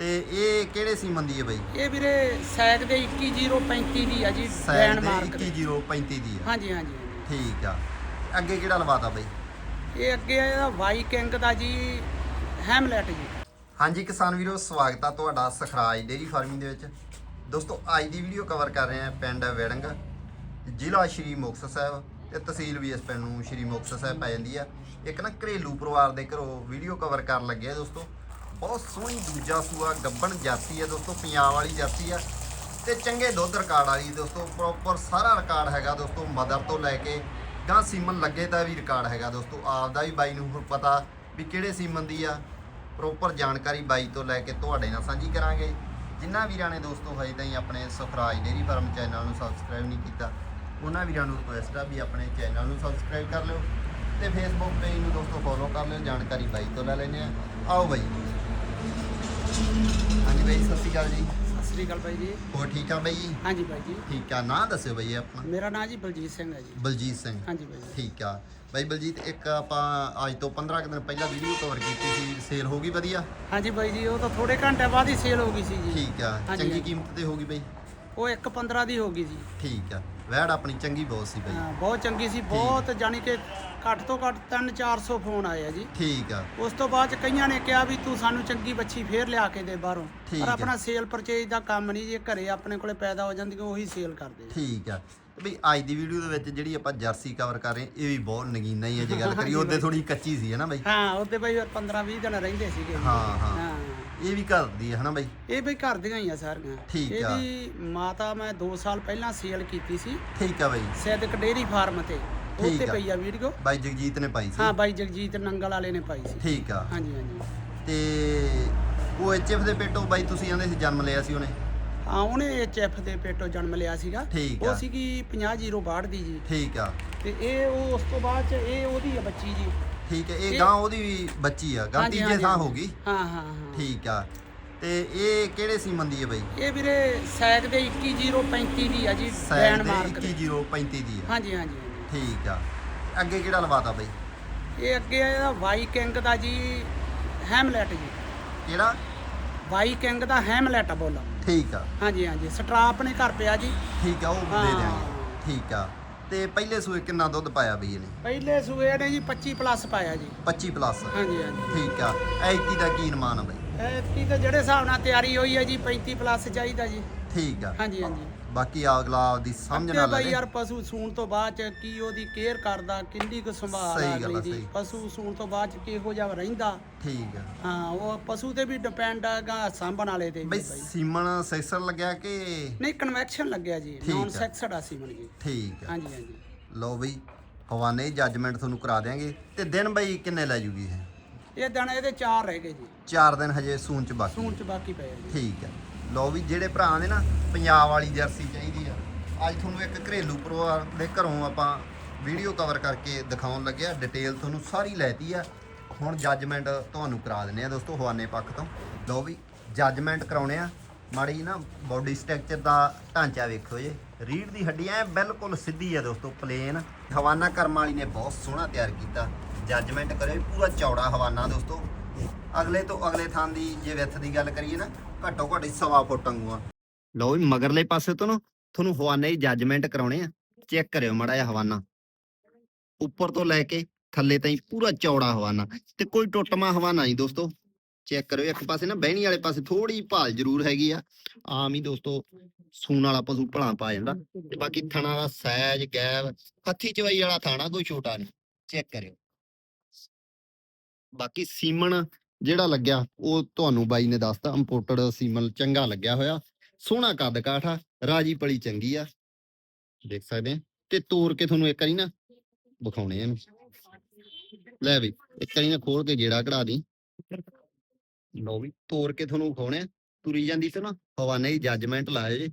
ਤੇ ਇਹ ਕਿਹੜੇ ਸੀਮਨ ਦੀ ਹੈ ਬਾਈ? ਇਹ ਵੀਰੇ ਸੈਕ ਦੇ 21035 ਦੀ ਆ ਜੀ ਸਾਈਡ ਦੇ। ਮਾਰਕ ਦੇ 21035 ਦੀ ਆ ਹਾਂਜੀ ਹਾਂਜੀ ਹਾਂਜੀ। ਠੀਕ ਆ। ਅੱਗੇ ਕਿਹੜਾ ਲਵਾਤਾ ਬਾਈ? ਇਹ ਅੱਗੇ ਆ ਇਹਦਾ ਵਾਈ ਕਿੰਗ ਦਾ ਜੀ ਹੈਮਲੈਟ ਜੀ। ਹਾਂਜੀ ਕਿਸਾਨ ਵੀਰੋ ਸਵਾਗਤ ਆ ਤੁਹਾਡਾ ਸਖਰਾਜ ਡੇਰੀ ਫਾਰਮਿੰਗ ਦੇ ਵਿੱਚ। ਦੋਸਤੋ ਅੱਜ ਦੀ ਵੀਡੀਓ ਕਵਰ ਕਰ ਰਹੇ ਆ ਪਿੰਡ ਵੈੜੰਗ ਜ਼ਿਲ੍ਹਾ ਸ਼੍ਰੀ ਮੁਕਤਸਰ ਸਾਹਿਬ ਤੇ ਤਹਿਸੀਲ ਵੀ ਇਸ ਪਿੰਡ ਨੂੰ ਸ਼੍ਰੀ ਮੁਕਤਸਰ ਸਾਹਿਬ ਪੈ ਜਾਂਦੀ ਆ। ਇੱਕ ਨਾ ਘਰੇਲੂ ਪਰਿਵਾਰ ਦੇ ਘਰੋਂ ਵੀਡੀਓ ਕਵਰ ਕਰਨ ਲੱਗੇ ਆ ਦੋਸਤੋ। ਬਹੁਤ ਸੋਹਣੀ ਦੂਜਾ ਸੂਆ, ਗੱਬਣ ਜਾਤੀ ਆ ਦੋਸਤੋ, ਪੰਜਾਬ ਵਾਲੀ ਜਾਤੀ ਆ। ਤੇ ਚੰਗੇ ਦੁੱਧ ਰਿਕਾਰਡ ਵਾਲੀ ਦੋਸਤੋ ਪ੍ਰੋਪਰ ਸਾਰਾ ਰਿਕਾਰਡ ਹੈਗਾ ਦੋਸਤੋ ਮਦਰ ਤੋਂ ਲੈ ਕੇ ਗਾਂ ਸੀਮਨ ਲੱਗੇ ਦਾ ਵੀ ਰਿਕਾਰਡ ਹੈਗਾ ਦੋਸਤੋ। ਆਪ ਦਾ ਵੀ ਬਾਈ ਨੂੰ ਹੁਣ ਪਤਾ ਵੀ ਕਿਹੜੇ ਸੀਮਨ ਦੀ ਆ। ਪ੍ਰੋਪਰ ਜਾਣਕਾਰੀ ਬਾਈ ਤੋਂ ਲੈ ਕੇ ਤੁਹਾਡੇ ਨਾਲ ਸਾਂਝੀ ਕਰਾਂਗੇ। ਜਿਨ੍ਹਾਂ ਵੀਰਾਂ ਨੇ ਦੋਸਤੋ ਹਜੇ ਤਾਈਂ ਆਪਣੇ ਸੁਖਰਾਜ ਡੇਰੀ ਫਾਰਮ ਚੈਨਲ ਨੂੰ ਸਬਸਕ੍ਰਾਈਬ ਨਹੀਂ ਕੀਤਾ, ਉਹਨਾਂ ਵੀਰਾਂ ਨੂੰ ਰਿਕੁਐਸਟ ਆ ਵੀ ਆਪਣੇ ਚੈਨਲ ਨੂੰ ਸਬਸਕ੍ਰਾਈਬ ਕਰ ਲਿਓ। ਤੇ ਫੇਸਬੁੱਕ ਪੇਜ ਨੂੰ ਦੋਸਤੋ ਫੋਲੋ ਕਰ ਲਿਓ, ਜਾਣਕਾਰੀ ਬਾਈ ਤੋਂ ਲੈ ਲੈਂਦੇ ਆ। ਆਓ ਬਾਈ। ਹਾਂਜੀ ਬਾਈ ਸਤਿ ਸ਼੍ਰੀ ਅਕਾਲ ਜੀ। ਸਤਿ ਸ੍ਰੀ ਅਕਾਲ ਬਾਈ ਜੀ। ਹੋਰ ਠੀਕ ਆ ਬਾਈ ਜੀ? ਹਾਂਜੀ ਬਾਈ ਜੀ। ਠੀਕ ਆ ਨਾਂ ਦੱਸਿਓ ਬਾਈ ਆਪਣਾ। ਮੇਰਾ ਨਾਮ ਜੀ ਬਲਜੀਤ ਸਿੰਘ ਹੈ ਜੀ। ਬਲਜੀਤ ਸਿੰਘ। ਹਾਂਜੀ ਬਾਈ ਜੀ। ਠੀਕ ਆ। ਬਾਈ ਬਲਜੀਤ ਇੱਕ ਆਪਾਂ ਅੱਜ ਤੋਂ 15 ਕੁ ਦਿਨ ਪਹਿਲਾਂ ਵੀਡੀਓ ਕਵਰ ਕੀਤੀ ਸੀ ਸੇਲ ਹੋ ਗਈ ਵਧੀਆ? ਹਾਂਜੀ ਬਾਈ ਜੀ ਉਹ ਤਾਂ ਥੋੜੇ ਘੰਟੇ ਬਾਅਦ ਹੀ ਸੇਲ ਹੋ ਗਈ ਸੀ ਜੀ। ਠੀਕ ਆ। ਹਾਂਜੀ, ਚੰਗੀ। ਕੀਮਤ ਤੇ ਹੋ ਗਈ ਬਾਈ? ਉਹ 1.15 ਦੀ ਹੋ ਗਈ ਜੀ ਠੀਕ ਆ। ਵੈੜ ਆਪਣੀ ਚੰਗੀ ਬਹੁਤ ਸੀ ਬਾਈ। ਹਾਂ, ਬਹੁਤ ਚੰਗੀ ਸੀ ਬਹੁਤ ਜਾਨੀ ਕਿ ਘੱਟ ਤੋਂ ਘੱਟ 3-400 ਫੋਨ ਆਏ ਆ ਜੀ। ਠੀਕ ਆ। ਉਸ ਤੋਂ ਬਾਅਦ ਚ ਕਈਆਂ ਨੇ ਕਿਹਾ ਵੀ ਤੂੰ ਸਾਨੂੰ ਚੰਗੀ ਬੱਚੀ ਫੇਰ ਲਿਆ ਕੇ ਦੇ ਬਾਹਰੋਂ। ਠੀਕ ਪਰ ਹੈ। ਆਪਣਾ ਸੇਲ ਪਰਚੇਜ ਦਾ ਕੰਮ ਨਹੀਂ ਜੀ ਘਰੇ ਆਪਣੇ ਕੋਲੇ ਪੈਦਾ ਹੋ ਜਾਂਦੀਆਂ ਉਹੀ ਸੇਲ ਕਰਦੇ ਜੀ। ਠੀਕ ਆ। ਤੇ ਬਈ ਅੱਜ ਦੀ ਵੀਡੀਓ ਦੇ ਵਿੱਚ ਜਿਹੜੀ ਆਪਾਂ ਜਰਸੀ ਕਵਰ ਕਰ ਰਹੇ ਹਾਂ, ਇਹ ਵੀ ਬਹੁਤ ਨਗੀਨਾ ਹੀ ਹੈ ਜੇ ਗੱਲ ਕਰੀਏ ਉਹਦੇ ਥੋੜੀ ਕੱਚੀ ਸੀ ਹੈ ਨਾ ਬਾਈ? ਹਾਂ ਉਹਦੇ ਬਈ 15-20 ਦਿਨ ਰਹਿੰਦੇ ਸੀਗੇ। ਹਾਂ ਹਾਂ। ਹਾਂ। ਇਹ ਵੀ ਘਰ ਦੀ ਹੈ ਹਨਾ ਬਾਈ? ਇਹ ਬਈ ਘਰ ਦੀਆਂ ਹੀ ਆ ਸਾਰੀਆਂ। ਠੀਕ ਆ। ਇਹਦੀ ਮਾਤਾ ਮੈਂ 2 ਸਾਲ ਪਹਿਲਾਂ ਸੇਲ ਕੀਤੀ ਸੀ। ਠੀਕ ਆ ਬਾਈ। ਸਿੱਧਕ ਡੇਰੀ ਫਾਰਮ ਤੇ। ਠੀਕ ਉੱਤੇ ਆ। ਪਈ ਆ ਵੀਡੀਓ। ਬਾਈ ਜਗਜੀਤ ਨੇ ਪਾਈ ਸੀ। ਹਾਂ ਬਾਈ ਜਗਜੀਤ ਨੰਗਲ ਵਾਲੇ ਨੇ ਪਾਈ ਸੀ। ਠੀਕ ਆ। ਹਾਂਜੀ ਹਾਂਜੀ। ਤੇ ਉਹ ਐਚਐਫ ਦੇ ਪੇਟੋਂ ਬਾਈ ਤੁਸੀਂ ਕਹਿੰਦੇ ਸੀ ਜਨਮ ਲਿਆ ਸੀ ਉਹਨੇ? ਹਾਂ ਉਹਨੇ ਐਚਐਫ ਦੇ ਪੇਟੋਂ ਜਨਮ ਲਿਆ ਸੀਗਾ। ਠੀਕ ਆ। ਉਹ ਸੀਗੀ 5062 ਦੀ ਜੀ। ਠੀਕ ਆ। ਤੇ ਇਹ ਉਹ ਉਸ ਤੋਂ ਬਾਅਦ ਚ ਇਹ ਉਹਦੀ ਆ ਬੱਚੀ ਜੀ। ਠੀਕ ਹੈ ਇਹ ਗਾਂ ਉਹਦੀ ਵੀ ਬੱਚੀ ਆ ਗਾਂ ਹਾਂਜੀ, ਤੀਜੇ ਹਾਂਜੀ, ਥਾਂ। ਹੋ ਗਈ। ਹਾਂ ਹਾਂ ਹਾਂ। ਠੀਕ ਆ। ਤੇ ਇਹ ਕਿਹੜੇ ਸੀਮਨ ਦੀ ਹੈ ਬਾਈ? ਇਹ ਵੀਰੇ ਸੈਕ ਦੇ 21035 ਦੀ ਆ ਜੀ ਬੈਨ ਦੇ ਮਾਰਕ ਦੇ। 21035 ਦੀ ਆ। ਹਾਂਜੀ ਹਾਂਜੀ ਹਾਂਜੀ। ਠੀਕ ਆ। ਅੱਗੇ ਕਿਹੜਾ ਲਵਾਤਾ ਬਾਈ? ਇਹ ਅੱਗੇ ਆ ਇਹਦਾ ਵਾਈ ਕਿੰਗ ਦਾ ਜੀ ਹੈਮਲੈਟ ਜੀ। ਕਿਹੜਾ? ਵਾਈ ਕਿੰਗ ਦਾ ਹੈਮਲੈਟ ਬੋਲ। ਠੀਕ ਆ। ਹਾਂਜੀ ਹਾਂਜੀ। ਸਟਰਾ ਆਪਣੇ ਘਰ ਪਿਆ ਜੀ। ਠੀਕ ਆ ਉਹ ਦੇ ਹਾਂ। ਦਿਆਂਗੇ। ਠੀਕ ਆ। ਤੇ ਪਹਿਲੇ ਸੂਏ ਕਿੰਨਾ ਦੁੱਧ ਪਾਇਆ ਬਈ ਇਹਨੇ? ਪਹਿਲੇ ਸੂਏ ਨੇ ਜੀ 25 ਪਲੱਸ ਪਾਇਆ ਜੀ। 25 ਪਲੱਸ। ਹਾਂਜੀ ਹਾਂਜੀ। ਠੀਕ ਆ। ਐਤੀ ਦਾ ਕੀ ਅਨੁਮਾਨ ਆ ਬਾਈ? ਐਤਕੀ ਤਾਂ ਜਿਹੜੇ ਹਿਸਾਬ ਨਾਲ ਤਿਆਰੀ ਹੋਈ ਹੈ ਜੀ 35 ਪਲੱਸ ਚਾਹੀਦਾ ਜੀ। ਠੀਕ ਆ। ਹਾਂਜੀ ਹਾਂਜੀ। ਬਾਕੀ ਅਗਲਾ ਆਪਦੀ ਸਮਝ ਅੱਗੇ ਨਾਲ ਬਾਈ ਲੈ ਯਾਰ ਪਸ਼ੂ ਸੂਣ ਤੋਂ ਬਾਅਦ ਚ ਕੀ ਉਹਦੀ ਕੇਅਰ ਕਰਦਾ ਕਿੰਨੀ ਕੁ ਸੰਭਾਲ ਸਹੀ ਆ ਗੱਲ ਆ, ਅਗਲੀ ਦੀ। ਸਹੀ। ਪਸ਼ੂ ਸੂਣ ਤੋਂ ਬਾਅਦ ਚ ਕਿਹੋ ਜਿਹਾ ਰਹਿੰਦਾ। ਠੀਕ ਆ। ਹਾਂ ਉਹ ਪਸ਼ੂ ਤੇ ਵੀ ਡਿਪੈਂਡ ਹੈਗਾ ਸਾਂਭਣ ਵਾਲੇ ਤੇ ਵੀ ਬਈ ਬਾਈ। ਸੀਮਨ ਸੈਕਸਰ ਲੱਗਿਆ ਕਿ? ਨਹੀਂ ਕਨਵੈਕਸ਼ਨ ਲੱਗਿਆ ਜੀ ਠੀਕ ਨੌਨ ਆ। ਸੈਕਸਡ ਆ ਸੀ ਮਨ ਜੀ। ਠੀਕ ਆ। ਹਾਂਜੀ ਹਾਂਜੀ। ਲਓ ਬਈ ਹਵਾਨੇ ਜੱਜਮੈਂਟ ਤੁਹਾਨੂੰ ਕਰਾ ਦਿਆਂਗੇ। ਤੇ ਦਿਨ ਬਈ ਕਿੰਨੇ ਲੈ ਜੂਗੀ ਇਹ? ਇਹ ਦਿਨ ਇਹਦੇ ਚਾਰ ਰਹਿ ਗਏ ਜੀ। 4 ਦਿਨ ਹਜੇ ਸੂਨ ਚ ਬਾਕੀ ਸੂਣ ਚ ਬਾਕੀ ਪਏ ਆ ਜੀ। ਠੀਕ ਹੈ ਲਓ ਵੀ ਜਿਹੜੇ ਭਰਾ ਨੇ ਨਾ, ਪੰਜਾਬ ਵਾਲੀ ਜਰਸੀ ਚਾਹੀਦੀ ਆ। ਅੱਜ ਤੁਹਾਨੂੰ ਇੱਕ ਘਰੇਲੂ ਪਰਿਵਾਰ ਦੇ ਘਰੋਂ ਆਪਾਂ ਵੀਡੀਓ ਕਵਰ ਕਰਕੇ ਦਿਖਾਉਣ ਲੱਗਿਆ ਡਿਟੇਲ ਤੁਹਾਨੂੰ ਸਾਰੀ ਲੈਤੀ ਆ। ਹੁਣ ਜੱਜਮੈਂਟ ਤੁਹਾਨੂੰ ਕਰਾ ਦਿੰਨੇ ਆ ਦੋਸਤੋ, ਹਵਾਨੇ ਪੱਖ ਤੋਂ। ਲਓ ਵੀ ਜੱਜਮੈਂਟ ਕਰਾਉਣੇ ਆ। ਮਾੜੀ ਨਾ ਬਾਡੀ ਸਟਰਕਚਰ ਦਾ ਢਾਂਚਾ ਵੇਖੋ ਜੇ। ਰੀੜ ਦੀ ਹੱਡੀ ਐ ਬਿਲਕੁਲ ਸਿੱਧੀ ਆ ਦੋਸਤੋ ਪਲੇਨ ਹਵਾਨਾ ਕਰਮ ਵਾਲੀ ਨੇ ਬਹੁਤ ਸੋਹਣਾ ਤਿਆਰ ਕੀਤਾ। ਜੱਜਮੈਂਟ ਕਰਿਓ ਵੀ ਪੂਰਾ ਚੌੜਾ ਹਵਾਨਾ ਦੋਸਤੋ। ਅਗਲੇ ਤੋਂ ਅਗਲੇ ਥਾਂ ਦੀ ਜੇ ਵਿੱਥ ਦੀ ਗੱਲ ਕਰੀਏ ਨਾ, ਘੱਟੋ ਘੱਟ ਸਵਾ ਫੁੱਟ ਵਾਂਗੂ ਲਓ ਵੀ ਮਗਰਲੇ ਪਾਸੇ ਤੋਂ ਨਾ, ਤੁਹਾਨੂੰ ਹਵਾਨੇ ਦੀ ਜੱਜਮੈਂਟ ਕਰਾਉਣੇ ਆ। ਚੈੱਕ ਕਰਿਓ ਮੜਾ ਜਿਹਾ ਹਵਾਨਾ। ਉੱਪਰ ਤੋਂ ਲੈ ਕੇ ਥੱਲੇ ਤਾਈਂ ਪੂਰਾ ਚੌੜਾ ਹਵਾਨਾ। ਤੇ ਕੋਈ ਟੁੱਟਮਾ ਹਵਾਨਾ ਨਹੀਂ ਦੋਸਤੋ। ਚੈੱਕ ਕਰਿਓ, ਇੱਕ ਪਾਸੇ ਨਾ ਬਹਿਣੀ ਵਾਲੇ ਪਾਸੇ ਥੋੜੀ ਭਾਲ ਜ਼ਰੂਰ ਹੈਗੀ ਆ। ਆਮ ਹੀ ਦੋਸਤੋ, ਸੂਣ ਵਾਲਾ ਪਸ਼ੂ ਭਲਾ ਪਾ ਜਾਂਦਾ। ਤੇ ਬਾਕੀ ਥਣਾ ਦਾ ਸਾਈਜ਼ ਗੈਬ ਹੱਥੀ ਚਵਾਈ ਵਾਲਾ ਥਾਣਾ ਕੋਈ ਛੋਟਾ ਨਹੀਂ। ਚੈੱਕ ਕਰਿਓ। ਬਾਕੀ ਸੀਮਨ ਜਿਹੜਾ ਲੱਗਿਆ, ਉਹ ਤੁਹਾਨੂੰ ਬਾਈ ਨੇ ਦੱਸਤਾ ਇੰਪੋਰਟਡ ਸੀਮਨ ਚੰਗਾ ਲੱਗਿਆ ਹੋਇਆ। ਸੋਹਣਾ ਕੱਦ ਕਾਠ ਰਾਜੀ ਪਲੀ ਚੰਗੀ ਆ। ਦੇਖ ਸਕਦੇ ਆ, ਤੇ ਤੋੜ ਕੇ ਤੁਹਾਨੂੰ ਇੱਕ ਵਾਰੀ ਨਾ ਵਿਖਾਉਣੇ ਆ ਲੈ ਵੀ ਇੱਕ ਵਾਰੀ ਨਾ ਖੋਲ ਕੇ ਗੇੜਾ ਕਢਾ ਦੀ। ਲੋ ਵੀ ਤੋੜ ਕੇ ਤੁਹਾਨੂੰ ਵਿਖਾਉਣੇ ਤੁਰੀ ਜਾਂਦੀ ਤੇ ਨਾ ਹਵਾਨੇ ਦੀ ਜੱਜਮੈਂਟ ਲਾਏ ਜੇ।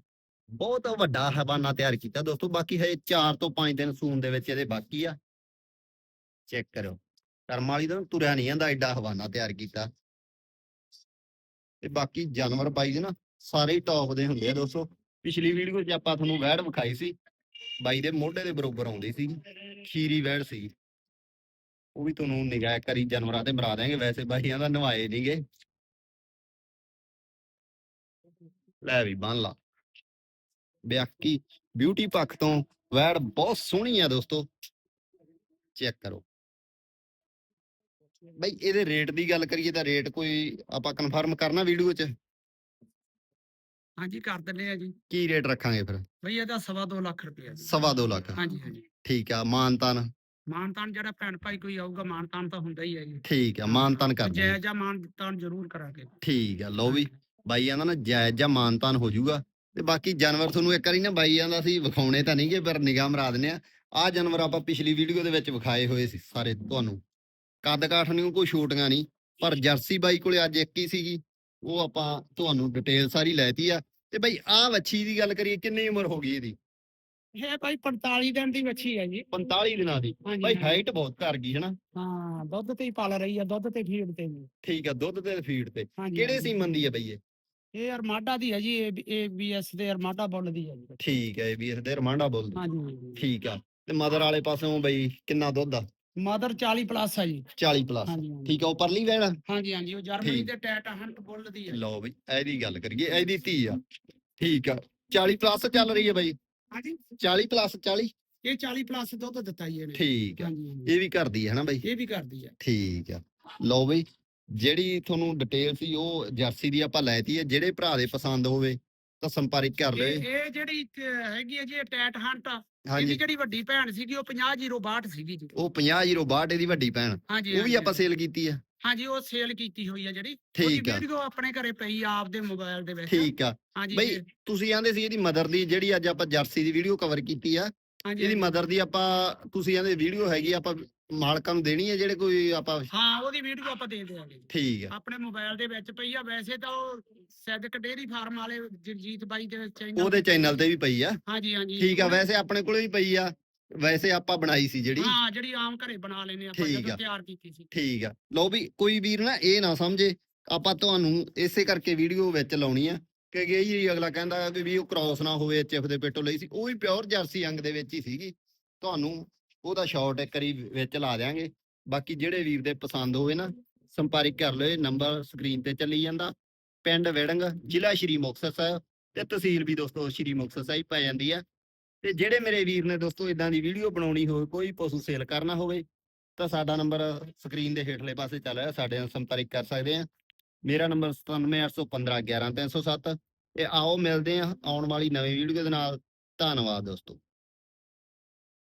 ਬਹੁਤ ਵੱਡਾ ਹਵਾਨਾ ਤਿਆਰ ਕੀਤਾ ਦੋਸਤੋ, ਬਾਕੀ ਹਜੇ 4 ਤੋਂ 5 ਦਿਨ ਸੂਨ ਦੇ ਵਿੱਚ ਇਹਦੇ ਬਾਕੀ ਆ। ਚੈੱਕ ਕਰੋ ਕਰਮ ਵਾਲੀ ਦਾ ਤੁਰਿਆ ਨਹੀਂ ਜਾਂਦਾ, ਐਡਾ ਹਵਾਨਾ ਤਿਆਰ ਕੀਤਾ। ਤੇ ਬਾਕੀ ਜਾਨਵਰ ਬਾਈ ਦੇ ਨਾ ਸਾਰੇ ਟੌਪ ਦੇ ਹੁੰਦੇ ਆ ਦੋਸਤੋ। ਪਿਛਲੀ ਵੀਡੀਓ 'ਚ ਆਪਾਂ ਤੁਹਾਨੂੰ ਵੈੜ ਵਿਖਾਈ ਸੀ। ਬਾਈ ਦੇ ਮੋਢੇ ਦੇ ਬਰੋਬਰ ਆਉਂਦੀ ਸੀ। ਖੀਰੀ ਵੈੜ ਸੀ। ਉਹ ਵੀ ਤੁਹਾਨੂੰ ਨਿਗਾਹ ਕਰੀ ਜਾਨਵਰਾਂ ਤੇ ਮਰਾ ਦਿਆਂਗੇ। ਵੈਸੇ ਬਾਈਆਂ ਦਾ ਨਵਾਏ ਨਹੀਂਗੇ ਲੈ ਵੀ ਬੰਨ ਲਾ। ਬਿਆਕੀ ਬਿਊਟੀ ਪੱਖ ਤੋਂ ਵੈੜ ਬਹੁਤ ਸੋਹਣੀ ਆ ਦੋਸਤੋ। ਚੈੱਕ ਕਰੋ। ਬਈ ਇਹਦੇ ਰੇਟ ਦੀ ਗੱਲ ਕਰੀਏ ਤਾਂ ਰੇਟ ਕੋਈ ਆਪਾਂ ਕਨਫਰਮ ਕਰਨਾ ਵੀਡੀਓ 'ਚ? ਹਾਂਜੀ ਕਰ ਦਿੰਦੇ ਆ ਜੀ। ਕੀ ਰੇਟ ਰੱਖਾਂਗੇ ਫਿਰ? ਬਈ ਇਹਦਾ ਸਵਾ ਦੋ ਲੱਖ ਰੁਪਇਆ ਜੀ। ਸਵਾ ਦੋ ਲੱਖ। ਹਾਂਜੀ ਹਾਂਜੀ। ਠੀਕ ਆ ਮਾਨਤਾਨ। ਮਾਨਤਾਨ ਜਿਹੜਾ ਭੈਣ ਭਾਈ ਕੋਈ ਆਊਗਾ ਮਾਨਤਾਨ ਤਾਂ ਹੁੰਦਾ ਹੀ ਹੈ ਜੀ। ਠੀਕ ਆ ਮਾਨਤਾਨ ਕਰ ਦਿਆਂਗੇ ਜਾਇਜ਼ਾ ਮਾਨਤਾਨ ਜ਼ਰੂਰ ਕਰਾਂਗੇ। ਠੀਕ ਆ ਲਓ ਵੀ ਬਾਈ ਕਹਿੰਦਾ ਨਾ ਜਾਇਜ਼ ਜਾਂ ਮਾਨਤਾਨ ਹੋ ਜਾਊਗਾ ਤੇ ਬਾਕੀ ਜਾਨਵਰ ਤੁਹਾਨੂੰ ਇੱਕ ਵਾਰੀ ਨਾ ਬਾਈ ਕਹਿੰਦਾ ਸੀ ਵਿਖਾਉਣੇ ਤਾਂ ਨਹੀਂਗੇ ਪਰ ਨਿਗਾਹ ਮਰਾ ਦਿੰਨੇ ਆ। ਆ ਜਾਨਵਰ ਆਪਾਂ ਪਿਛਲੀ ਵੀਡੀਓ ਦੇ ਵਿੱਚ ਵਿਖਾਏ ਹੋਏ ਸੀ ਸਾਰੇ ਤੁਹਾਨੂੰ। ਕੱਦ ਕਾਠ ਨੂੰ ਕੋਈ ਛੋਟੀਆਂ ਨਹੀਂ ਪਰ ਜਰਸੀ ਬਾਈ ਕੋਲੇ ਅੱਜ ਇੱਕ ਹੀ ਸੀਗੀ ਉਹ ਆਪਾਂ ਤੁਹਾਨੂੰ ਡਿਟੇਲ ਸਾਰੀ ਲੈਤੀ ਆ। ਤੇ ਬਾਈ ਆ ਵੱਛੀ ਦੀ ਗੱਲ ਕਰੀਏ ਕਿੰਨੀ ਉਮਰ ਹੋ ਗਈ ਇਹਦੀ? ਇਹ ਭਾਈ 45 ਦਿਨ ਦੀ ਵੱਛੀ ਹੈ ਜੀ। 45 ਦਿਨਾਂ ਦੀ? ਹਾਂਜੀ ਬਾਈ ਹਾਂਜੀ। ਹਾਈਟ ਬਹੁਤ ਕਰ ਗਈ ਹਨਾ? ਹਾਂ ਦੁੱਧ ਤੇ ਹੀ ਪਲ ਰਹੀ ਆ ਦੁੱਧ ਤੇ ਫੀਡ ਤੇ ਜੀ। ਠੀਕ ਆ ਦੁੱਧ ਤੇ ਫੀਡ ਤੇ। ਹਾਂਜੀ ਕਿਹੜੇ ਹਾਂਜੀ। ਸੀਮਨ ਦੀ ਆ ਬਈ ਇਹ? ਇਹ ਅਰਮਾਡਾ ਦੀ ਹੈ ਜੀ ਇਹ ਬੀਐਸ ਦੇ ਅਰਮਾਡਾ ਬੁੱਲ ਦੀ ਹੈ ਜੀ। ਠੀਕ ਹੈ ਵੀ ਇਸ ਦੇ ਰਮਾਂਡਾ ਬੋਲਦੀ ਹਾਂਜੀ ਹਾਂਜੀ। ਠੀਕ ਆ ਤੇ ਮਦਰ ਵਾਲੇ ਪਾਸੋਂ ਬਈ ਕਿੰਨਾ ਦੁੱਧ ਆ? ਮਦਰ 40 ਪਲੱਸ ਹੈ ਜੀ। 40 ਪਲੱਸ ਹਾਂਜੀ ਹਾਂਜੀ। ਠੀਕ ਆ ਉਹ ਪਰਲੀ ਆ? ਹਾਂਜੀ ਹਾਂਜੀ ਉਹ ਜਰਮਨੀ ਠੀਕ। ਦੇ ਟੈਟ ਹੰਟ ਬੁੱਲ ਦੀ ਹੈ ਲਓ ਬਈ ਇਹਦੀ ਗੱਲ ਕਰੀਏ ਇਹਦੀ ਧੀ ਆ। ਠੀਕ ਆ 40 ਪਲੱਸ ਚੱਲ ਰਹੀ ਹੈ ਬਾਈ। ਹਾਂਜੀ। 40 ਪਲੱਸ 40 ਇਹ 40 ਪਲੱਸ ਦੁੱਧ ਦਿੱਤਾ ਜੀ ਇਹਨੇ। ਠੀਕ ਆ। ਹਾਂਜੀ ਹਾਂਜੀ। ਇਹ ਵੀ ਕਰਦੀ ਹੈ ਹਨਾ ਬਾਈ? ਇਹ ਵੀ ਕਰਦੀ ਹੈ ਠੀਕ ਆ। ਲਓ ਬਈ ਜਿਹੜੀ ਤੁਹਾਨੂੰ ਡਿਟੇਲ ਸੀ ਉਹ ਜਰਸੀ ਦੀ ਆਪਾਂ ਲੈਤੀ ਹੈ ਜਿਹੜੇ ਭਰਾ ਦੇ ਪਸੰਦ ਹੋਵੇ ਤਾਂ ਸੰਪਰਕ ਕਰ ਇਹ ਲਿਓ ਇਹ ਜਿਹੜੀ ਇੱਕ ਹੈਗੀ ਹੈ ਜੀ ਟੈਟ ਹੰਟ ਇਹਦੀ ਹਾਂਜੀ ਜਿਹੜੀ ਵੱਡੀ ਭੈਣ ਸੀਗੀ ਉਹ 50062 ਸੀਗੀ ਜੀ। ਉਹ 5062 ਇਹਦੀ ਵੱਡੀ ਭੈਣ। ਹਾਂਜੀ ਉਹ ਵੀ ਹਾਂਜੀ, ਆਪਾਂ ਸੇਲ ਕੀਤੀ ਆ। ਹਾਂਜੀ ਉਹ ਸੇਲ ਕੀਤੀ ਹੋਈ ਹੈ ਜਿਹੜੀ। ਠੀਕ ਆ। ਵੀਡੀਓ ਆਪਣੇ ਘਰੇ ਪਈ ਆ ਆਪਦੇ ਮੋਬਾਈਲ ਦੇ ਵਿੱਚ। ਠੀਕ ਆ। ਹਾਂਜੀ। ਬਈ ਤੁਸੀਂ ਆਂਦੇ ਸੀ ਇਹਦੀ ਮਦਰ ਦੀ ਜਿਹੜੀ ਅੱਜ ਆਪਾਂ ਜਰਸੀ ਦੀ ਵੀਡੀਓ ਕਵਰ ਕੀਤੀ ਆ ਹਾਂਜੀ ਇਹਦੀ। ਮਦਰ ਦੀ ਆਪਾਂ ਤੁਸੀਂ ਆਂਦੇ ਵੀਡੀਓ ਹੈਗੀ ਆਪਾਂ ਮਾਲਕਾਂ ਨੂੰ ਦੇਣੀ ਹੈ ਜਿਹੜੇ ਕੋਈ ਆਪਾਂ ਹਾਂ ਉਹਦੀ ਵੀਡੀਓ ਆਪਾਂ ਦੇ ਦੇਵਾਂਗੇ ਠੀਕ ਆ। ਆਪਣੇ ਮੋਬਾਈਲ ਦੇ ਵਿੱਚ ਪਈ ਆ ਵੈਸੇ ਤਾਂ ਉਹ ਸੈਦਕ ਡੇਰੀ ਫਾਰਮ ਵਾਲੇ ਜਗਜੀਤ ਬਾਈ ਦੇ ਚੈਨਲ ਉਹਦੇ ਚੈਨਲ ਤੇ ਵੀ ਪਈ ਆ। ਹਾਂਜੀ ਹਾਂਜੀ। ਠੀਕ ਆ ਵੈਸੇ ਆਪਣੇ ਕੋਲੇ ਵੀ ਪਈ ਆ। ਵੈਸੇ ਆਪਾਂ ਬਣਾਈ ਸੀ ਜਿਹੜੀ। ਹਾਂ ਜਿਹੜੀ ਆਮ ਘਰੇ ਬਣਾ ਲੈਨੇ ਆਪਾਂ ਠੀਕ ਜਦੋਂ ਆ। ਤਿਆਰ ਕੀਤੀ ਸੀ। ਠੀਕ ਆ। ਲਓ ਵੀ ਕੋਈ ਵੀਰ ਨਾ ਇਹ ਨਾ ਸਮਝੇ ਆਪਾਂ ਤੁਹਾਨੂੰ ਇਸੇ ਕਰਕੇ ਵੀਡੀਓ ਵਿੱਚ ਲਾਉਣੀ ਆ। ਕਿ ਇਹ ਹੀ ਅਗਲਾ ਕਹਿੰਦਾ ਵੀ ਉਹ ਕ੍ਰਾਸ ਨਾ ਹੋਵੇ ਐਚਐਫ ਦੇ ਪੇਟੋ ਲਈ ਸੀ, ਉਹ ਵੀ ਪਿਓਰ ਜਰਸੀ ਅੰਗ ਦੇ ਵਿੱਚ ਹੀ ਸੀਗੀ। ਤੁਹਾਨੂੰ ਉਹਦਾ ਸ਼ਾਰਟ ਇੱਕ ਵਾਰੀ ਵਿੱਚ ਲਾ ਦਿਆਂਗੇ। ਬਾਕੀ ਜਿਹੜੇ ਵੀਰ ਦੇ ਪਸੰਦ ਹੋਵੇ ਨਾ ਸੰਪਰਕ ਕਰ ਲਿਓ ਨੰਬਰ ਸਕਰੀਨ ਤੇ ਚੱਲੀ ਜਾਂਦਾ। ਪਿੰਡ ਵਿੜੰਗ, ਜ਼ਿਲ੍ਹਾ ਸ਼੍ਰੀ ਮੁਕਤਸਰ ਸਾਹਿਬ ਤੇ ਤਹਿਸੀਲ ਵੀ ਦੋਸਤੋ ਸ਼੍ਰੀ ਮੁਕਤਸਰ ਸਾਹਿਬ ਪੈ ਜਾਂਦੀ ਆ। ਤੇ ਜਿਹੜੇ ਮੇਰੇ ਵੀਰ ਨੇ ਦੋਸਤੋ ਇਦਾਂ ਦੀ ਵੀਡੀਓ ਬਣਾਉਣੀ ਹੋਵੇ, ਕੋਈ ਪਸ਼ੂ ਸੇਲ ਕਰਨਾ ਹੋਵੇ, ਤਾਂ ਸਾਡਾ ਨੰਬਰ ਸਕਰੀਨ ਦੇ ਹੇਠਲੇ ਪਾਸੇ ਚੱਲ ਰਿਹਾ, ਸਾਡੇ ਨਾਲ ਸੰਪਰਕ ਕਰ ਸਕਦੇ ਆ। ਮੇਰਾ ਨੰਬਰ 9781511307 ਤੇ ਆਓ ਮਿਲਦੇ ਆ ਆਉਣ ਵਾਲੀ ਨਵੀਂ ਵੀਡੀਓ ਦੇ ਨਾਲ। ਧੰਨਵਾਦ ਦੋਸਤੋ।